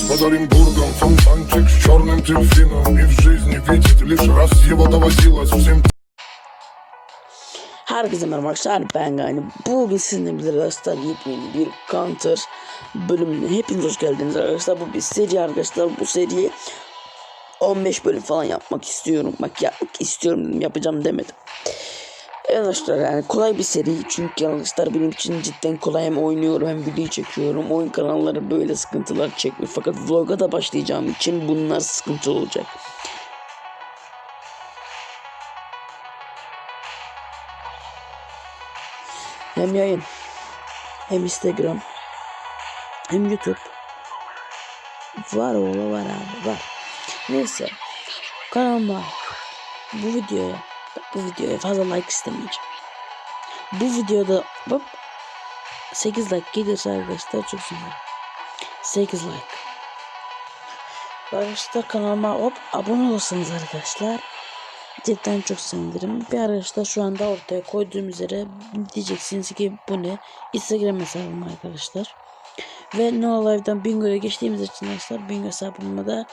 Господарим бургом, фонтанчик с черным дельфином И в жизни видеть лишь раз его доводилось Всем Herkese merhaba arkadaşlar ben Gani. Bugün sizinle birlikte arkadaşlar yepyeni bir Counter bölümüne hepiniz hoş geldiniz arkadaşlar. Bu bir seri arkadaşlar. Bu seriyi 15 bölüm falan yapmak istiyorum. Bak yapmak istiyorum dedim yapacağım demedim. Arkadaşlar yani kolay bir seri çünkü arkadaşlar benim için cidden kolay hem oynuyorum hem video çekiyorum. Oyun kanalları böyle sıkıntılar çekmiyor fakat vloga da başlayacağım için bunlar sıkıntı olacak. Hem yayın hem Instagram hem YouTube var oğlu var abi var. Neyse kanalıma bu videoya bu videoya fazla like istemeyeceğim. Bu videoda hop 8 like gelirse arkadaşlar çok sevinirim. 8 like. Arkadaşlar kanalıma hop abone olursanız arkadaşlar cidden çok sevinirim. Bir arkadaşlar şu anda ortaya koyduğum üzere diyeceksiniz ki bu ne? Instagram hesabım arkadaşlar. Ve No Live'dan Bingo'ya geçtiğimiz için arkadaşlar Bingo hesabımı da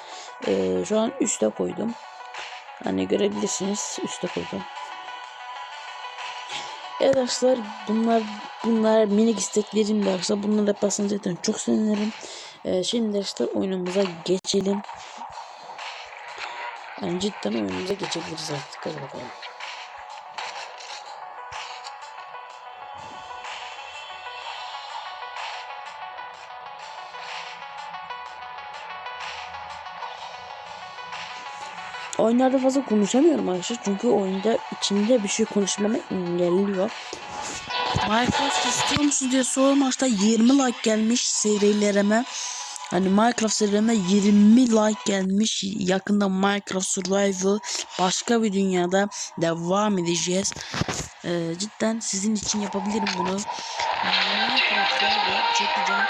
e, şu an üste koydum. Hani görebilirsiniz üste koydum. Evet arkadaşlar bunlar bunlar minik isteklerim de arkadaşlar bunları yaparsanız zaten çok sevinirim. E, şimdi arkadaşlar oyunumuza geçelim. Yani cidden oyunumuza geçebiliriz artık. Hadi bakalım. Oyunlarda fazla konuşamıyorum arkadaşlar çünkü oyunda içinde bir şey konuşmamı engelliyor. Minecraft istiyor musunuz diye sormuşta 20 like gelmiş serilerime. Hani Minecraft serilerime 20 like gelmiş. Yakında Minecraft Survival başka bir dünyada devam edeceğiz. Ee, cidden sizin için yapabilirim bunu. Minecraft'ta da çekeceğim.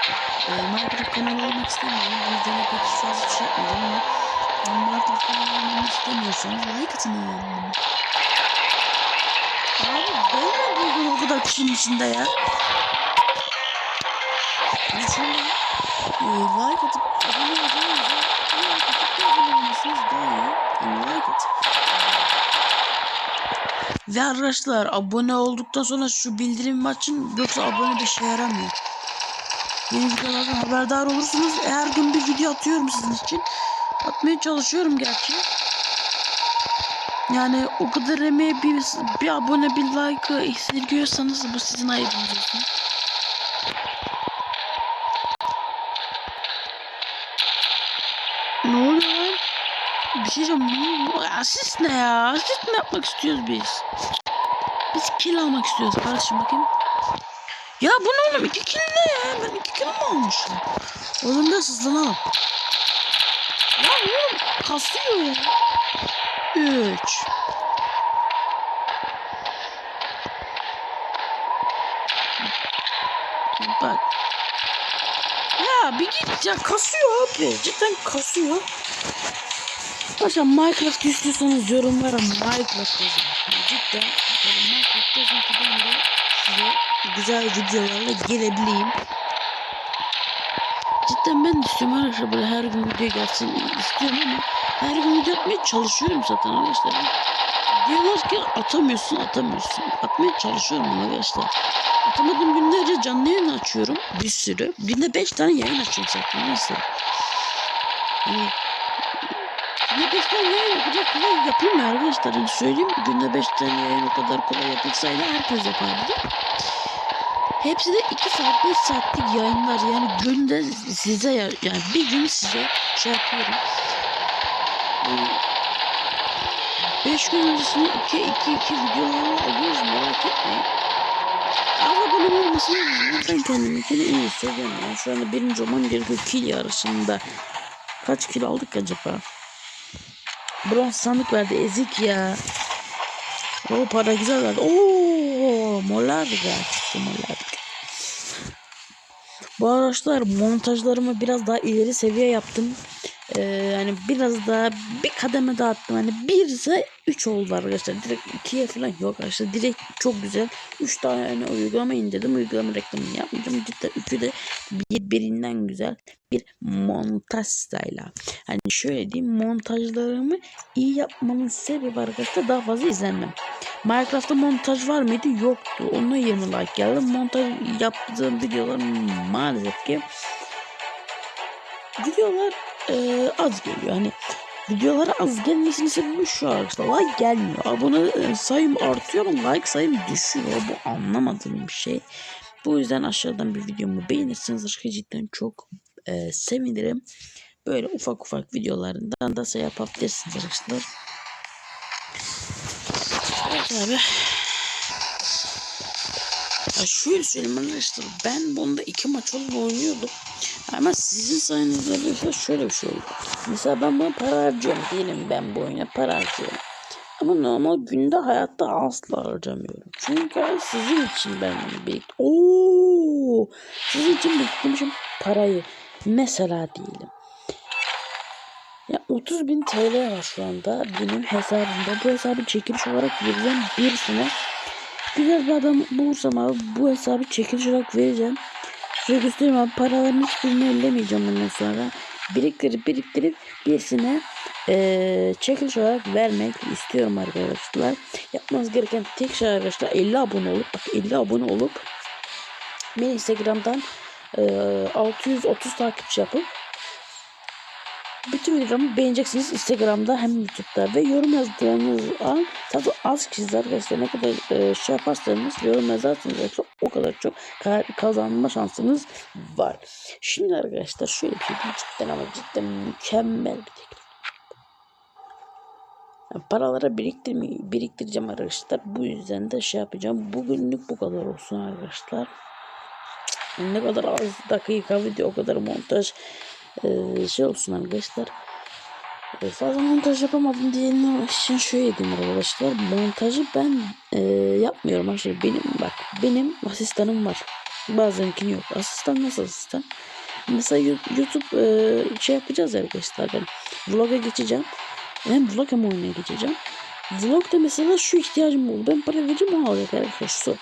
Ee, Minecraft kanalı olmak istemiyorum. Bu pek fazla yapmayacağım ama kanalı olmak istemiyorsanız like atın yani. Abi ben mi buldum o kadar kişinin içinde ya? Şöyle e, like atıp abone olacağınıza like atıp da abone olmasınız daha iyi. Yani like at. Ve arkadaşlar abone olduktan sonra şu bildirim açın yoksa abone bir şey yaramıyor. Yeni videolardan haberdar olursunuz. Her gün bir video atıyorum sizin için. Atmaya çalışıyorum gerçi. Yani o kadar emeği bir, bir abone bir like esirgiyorsanız bu sizin ayıbınız olsun. Ne oluyor lan? Bir şey diyeceğim. Asist ne ya? Asist mi yapmak istiyoruz biz? Biz kill almak istiyoruz kardeşim bakayım. Ya bu ne oğlum? İki kill ne ya? Ben iki kill mi almışım? Oğlum da hızlanalım. Ya oğlum kasıyor ya. Üç. Bak. Ya bir git ya kasıyor abi. Cidden kasıyor. Arkadaşlar Minecraft istiyorsanız yorumlara Minecraft yazın. Cidden Minecraft yazın ki ben de size güzel videolarla gelebileyim. Cidden ben de istiyorum arkadaşlar böyle her gün video gelsin istiyorum ama her gün video atmaya çalışıyorum zaten arkadaşlar. Diyorlar ki atamıyorsun atamıyorsun. Atmaya çalışıyorum arkadaşlar. Atamadığım günlerce canlı yayın açıyorum bir sürü. Günde 5 tane yayın açıyorum zaten neyse. Hani Günde 5 tane yayın o kadar kolay yapılmıyor arkadaşlar. Hani söyleyeyim günde 5 tane yayın o kadar kolay yapılsaydı herkes yapardı. Hepsi de 2 saat 5 saatlik yayınlar yani günde size ya- yani bir gün size şey yapıyorum. Yani 5 gün öncesinde 2 2 2 videolarla alıyoruz merak etmeyin. Ama bunun olmasını. Ben kendimi yine iyi hissediyorum. Yani şu anda birinci olmam gerekiyor kill yarışında. Kaç kill aldık acaba? Bronz sandık verdi ezik ya. O para güzel verdi. Oo, molar güzel çıktı molar. Bu araçlar montajlarımı biraz daha ileri seviye yaptım. Yani biraz daha bir kademe daha attım. Hani bir ise 3 oldu arkadaşlar. Direkt 2'ye falan yok arkadaşlar. Direkt çok güzel. 3 tane hani uygulama indirdim. Uygulama reklamını yapmayacağım. Cidden üçü de birbirinden güzel bir montaj style. Hani şöyle diyeyim montajlarımı iyi yapmanın sebebi arkadaşlar daha fazla izlenmem. Minecraft'ta montaj var mıydı? Yoktu. Ona 20 like geldi. Montaj yaptığım videolar maalesef ki videolar e, az geliyor. Hani videolara az gelmesinin sebebi şu arkadaşlar. Like gelmiyor. Abone e, sayım artıyor ama like sayım düşüyor. Bu anlamadığım bir şey. Bu yüzden aşağıdan bir videomu beğenirseniz arkadaşlar cidden çok e, sevinirim. Böyle ufak ufak videolarından da şey yapabilirsiniz arkadaşlar. Evet abi. Ya şöyle söyleyeyim arkadaşlar. Ben bunda iki maç olup oynuyordum. Ama sizin sayenizde arkadaşlar şöyle bir şey oldu. Mesela ben buna para harcıyorum. Diyelim ben bu oyuna para harcıyorum. Ama normal günde hayatta asla harcamıyorum. Çünkü sizin için ben biriktim. Oo, sizin için biriktirmişim parayı. Mesela diyelim. Ya 30 bin TL var şu anda benim hesabımda. Bu hesabı çekiliş olarak vereceğim birisine. Güzel bir adam bulursam abi bu hesabı çekiliş olarak vereceğim. Size göstereyim abi paraların hiçbirini ellemeyeceğim bundan sonra. Biriktirip biriktirip birisine eee çekiliş olarak vermek istiyorum arkadaşlar. Yapmanız gereken tek şey arkadaşlar 50 abone olup bak 50 abone olup beni Instagram'dan eee 630 takipçi yapıp bütün videomu beğeneceksiniz Instagram'da hem YouTube'da ve yorum yazdığınız an tabi az kişiler arkadaşlar ne kadar e, şey yaparsanız yorum yazarsanız o kadar çok ka- kazanma şansınız var. Şimdi arkadaşlar şöyle bir şey cidden ama cidden mükemmel bir teklif. Yani paraları biriktirmeyi biriktireceğim arkadaşlar. Bu yüzden de şey yapacağım. Bugünlük bu kadar olsun arkadaşlar. Ne kadar az dakika video o kadar montaj ee, şey olsun arkadaşlar. Ee, fazla montaj yapamadım diyenler için şöyle diyeyim arkadaşlar. Montajı ben e, yapmıyorum arkadaşlar. Benim bak benim asistanım var. Bazılarınkini yok. Asistan nasıl asistan? Mesela YouTube e, şey yapacağız arkadaşlar ben. Vlog'a geçeceğim. Hem vlog hem oyuna geçeceğim. Vlog'da mesela şu ihtiyacım oldu. Ben para vereceğim o alacak arkadaşlar su.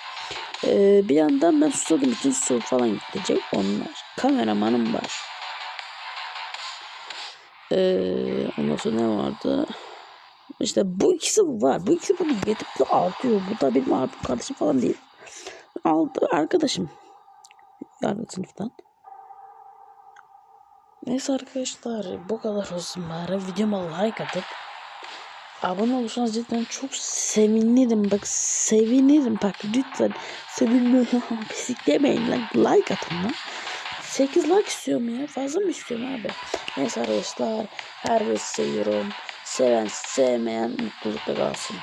Ee, bir yandan ben susadığım için su falan gidecek. Onlar. Kameramanım var. Ee, ondan sonra ne vardı? İşte bu ikisi var. Bu ikisi bana yetip de artıyor. Bu da benim abim kardeşim falan değil. Aldı arkadaşım. Yarın sınıftan. Neyse arkadaşlar bu kadar olsun bari. Videoma like atıp abone olursanız cidden çok sevinirim. Bak sevinirim. Bak lütfen sevinirim. Pislik demeyin lan. Like atın lan. 8 like istiyorum ya. Fazla mı istiyorum abi? Neyse arkadaşlar. Herkesi seviyorum. Seven sevmeyen mutlulukta kalsın.